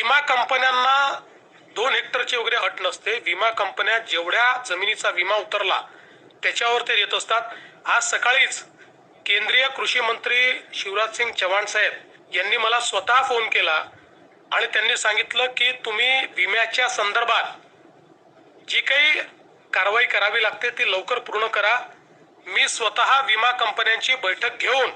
विमा कंपन्यांना दोन हेक्टरची वगैरे अट नसते. विमा कंपन्या जेवढ्या जमिनीचा विमा उतरला त्याच्यावर ते देत असतात. आज सकाळीच केंद्रीय कृषी मंत्री शिवराज सिंग चव्हाण साहेब यांनी मला स्वतः फोन केला आणि त्यांनी सांगितलं की तुम्ही विम्याच्या संदर्भात जी काही कारवाई करावी लागते ती लवकर पूर्ण करा. मी स्वतः विमा कंपन्यांची बैठक घेऊन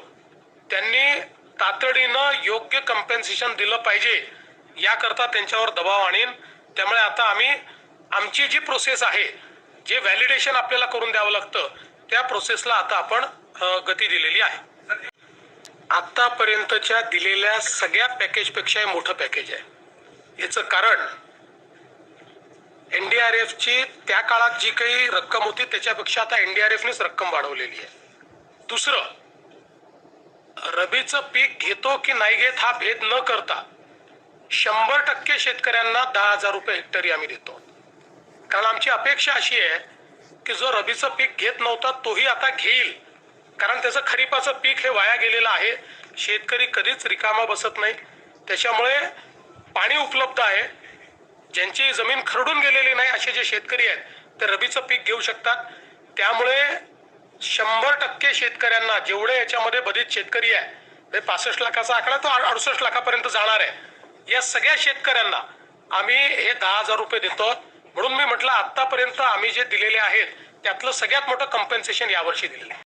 त्यांनी तातडीनं योग्य कम्पेन्सेशन दिलं पाहिजे. याकरता त्यांच्यावर दबाव आणीन. त्यामुळे आता आम्ही आमची जी प्रोसेस आहे जे व्हॅलिडेशन आपल्याला करून द्यावं लागतं त्या प्रोसेसला आता आपण गती दिलेली आहे. आतापर्यंतच्या दिलेल्या सगळ्या पॅकेजपेक्षा हे मोठं पॅकेज आहे. याचं कारण एनडीआरएफची त्या काळात जी काही रक्कम होती त्याच्यापेक्षा आता एनडीआरएफनेच रक्कम वाढवलेली आहे. दुसरं रबीचं पीक घेतो की नाही घेत हा भेद न करता शंभर टक्के शेतकऱ्यांना दहा हजार रुपये हेक्टरी आम्ही देतो. कारण आमची अपेक्षा अशी आहे की जो रबीचं पीक घेत नव्हता तोही आता घेईल. कारण त्याचं खरीपाचं पीक हे वाया गेलेलं आहे. शेतकरी कधीच रिकामा बसत नाही. त्याच्यामुळे पाणी उपलब्ध आहे. ज्यांची जमीन खरडून गेलेली नाही असे जे शेतकरी आहेत ते रबीचं पीक घेऊ शकतात. त्यामुळे शंभर टक्के शेतकऱ्यांना जेवढे याच्यामध्ये बरीच शेतकरी आहे ते पासष्ट लाखाचा आकडा तो अडुसष्ट लाखापर्यंत जाणार आहे. या सगळ्या शेतकऱ्यांना आम्ही हे दहा हजार रुपये देतो. म्हणून मी म्हटलं आतापर्यंत आम्ही जे दिलेले आहेत त्यातलं सगळ्यात मोठं कम्पेन्सेशन यावर्षी दिलेलं आहे.